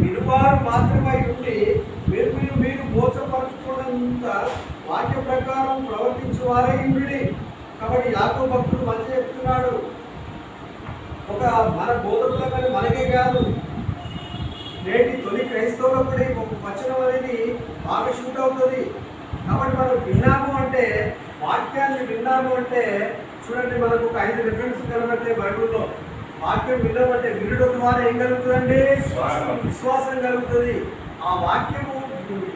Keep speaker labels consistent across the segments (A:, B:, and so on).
A: వినువారు మాత్రమై ఉండి మీరు మీరు మీరు మోసపరచుకున్నంత వాక్య ప్రకారం ప్రవర్తించే వారే ఇంద్రుడి. కాబట్టి యాకో భక్తుడు మంచి చెప్తున్నాడు. ఒక మన బోధకులకని మనకే కాదు. నేటి తొలి క్రైస్తవులు కూడా ఒక వచనం అనేది బాగా షూట్ అవుతుంది. కాబట్టి మనం విన్నాము అంటే వాక్యాన్ని విన్నాము అంటే చూడండి మనకు ఒక ఐదు రిఫరెన్స్ కనబడతాయి బైబుల్లో. వాక్యం విన్నామంటే వినుడు ద్వారా ఏం కలుగుతుందండి?
B: విశ్వాసం.
A: విశ్వాసం కలుగుతుంది. ఆ వాక్యము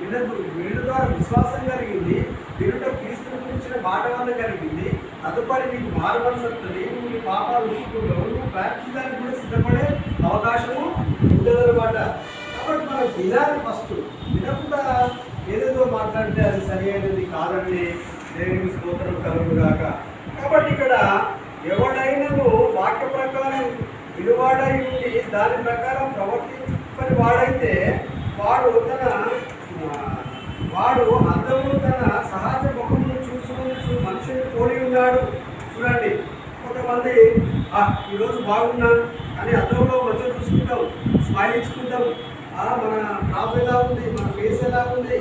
A: వినదు వినుడు ద్వారా విశ్వాసం కలిగింది. వినుట క్రీస్తుని గురించిన మాట వల్ల కలిగింది. తదుపరి నీకు మారవలసి నువ్వు నీ పాపాలు ఒప్పుకుంటావు. నువ్వు ప్రార్థించడానికి కూడా సిద్ధపడే అవకాశము ఉండదన్నమాట. కాబట్టి మనం వినాలి ఫస్ట్ వినకుండా ఏదేదో మాట్లాడితే అది సరి అయినది కాదండి. దేవునికి స్తోత్రం కలుగు కాక కాబట్టి ఇక్కడ ప్రకారం విలువాడై ఉండి దాని ప్రకారం ప్రవర్తించని వాడైతే వాడు తన వాడు అందరూ తన సహజ ముఖమును చూసుకుని మనిషిని మనుషుని పోలి ఉన్నాడు. చూడండి కొంతమంది "ఆ, ఈరోజు బాగున్నాను అని అద్దంలో మంచిగా చూసుకుంటాం స్మైల్ ఇచ్చుకుంటాం "ఆ, మన క్రాప్ ఎలా ఉంది మన ఫేస్ ఎలా ఉంది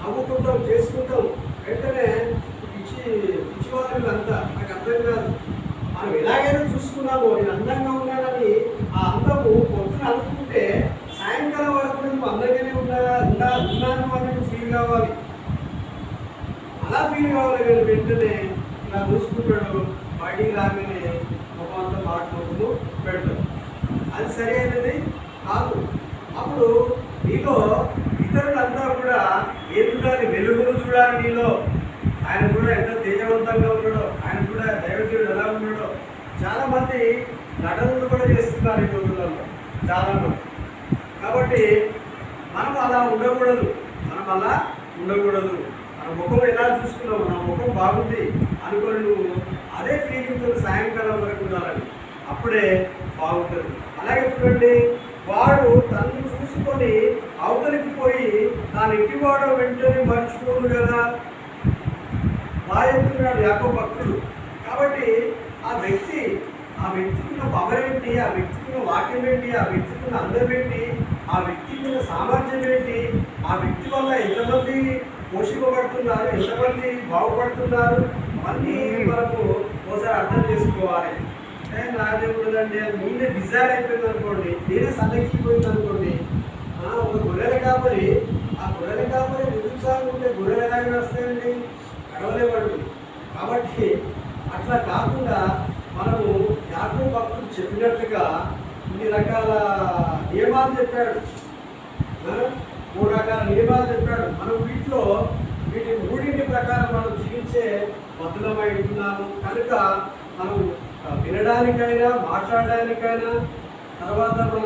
A: నవ్వుకుంటాం చేసుకుంటాం. వెంటనే పిచ్చి పిచ్చి వాళ్ళు అంతా నాకు అర్థం కాదు. మనం ఎలాగైనా చూసుకున్నాము నేను అందంగా ఉన్నాను ఆ పొద్దున అనుకుంటే సాయంకాలం వరకు నువ్వు అందరికీ ఉన్నా ఉన్నా ఉన్నాను అని ఫీల్ కావాలి. అలా ఫీల్ కావాలి కానీ వెంటనే ఇలా చూసుకుంటాడు బయటికి రాగానే ముఖం అంతా మాట్లాడుతూ పెడతాడు. అది సరైనది కాదు. అప్పుడు నీలో ఇతరులంతా కూడా ఏం వెలుగును చూడాలి నీలో. ఆయన కూడా ఎంత తేజవంతంగా ఉన్నాడో ఆయన కూడా దైవజుడు ఎలా ఉన్నాడో. చాలామంది నటనలు కూడా చేస్తున్నారు ఈ రోజులలో చాలామంది కాబట్టి మనం అలా ఉండకూడదు. మనం అలా ఉండకూడదు. మన ముఖం ఎలా చూసుకున్నావు నా ముఖం బాగుంది అనుకొని నువ్వు అదే ఫీలింగ్తో సాయంకాలం వరకు ఉండాలని అప్పుడే బాగుంటుంది. అలాగే చూడండి వాడు తనను చూసుకొని అవతలికి పోయి తాను ఇంటివాడో వెంటనే మర్చిపోదు కదా. బాగా చెప్తున్నాడు యాకో భక్తుడు. కాబట్టి ఆ వ్యక్తి ఆ వ్యక్తికి ఉన్న పవర్ ఏంటి? ఆ వ్యక్తికి వాక్యం ఏంటి? ఆ వ్యక్తికి అందం ఏంటి? ఆ వ్యక్తి మీద సామర్థ్యం ఏంటి? ఆ వ్యక్తి వల్ల ఎంతమంది పోషింపబడుతున్నారు? ఎంతమంది బాగుపడుతున్నారు? అన్నీ మనకు ఒకసారి అర్థం చేసుకోవాలి. ఏ నాదేముందండి? అది నేనే డిజైర్ అయిపోయింది అనుకోండి. నేనే సన్నగిపోయింది అనుకోండి. ఒక గొర్రెల కాపరి ఆ గొర్రెల కాపరి నిరుత్సాహం ఉంటే గొర్రెలు ఎలాగ వస్తాయండి గడవలేవాడు కాబట్టి అట్లా కాకుండా మనము యాకో భక్తుడు చెప్పినట్టుగా ఇన్ని రకాల నియమాలు చెప్పాడు. మూడు రకాల నియమాలు చెప్పాడు. మనం వీటిలో వీటి మూడింటి ప్రకారం మనం జీవించే బదులమై ఉంటున్నాము. కనుక మనం వినడానికైనా మాట్లాడడానికైనా తర్వాత మన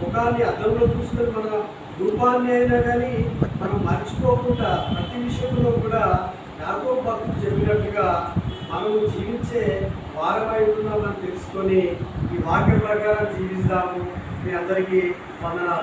A: ముఖాన్ని అద్దంలో చూసుకుని మన రూపాన్ని అయినా కానీ మనం మర్చిపోకుండా ప్రతి విషయంలో కూడా యాకో భక్తులు చెప్పినట్టుగా మనం జీవించే వారమై ఉన్నామని తెలుసుకొని ఈ వాక్య ప్రకారం జీవిస్తాము. మీ అందరికీ వందనాలు.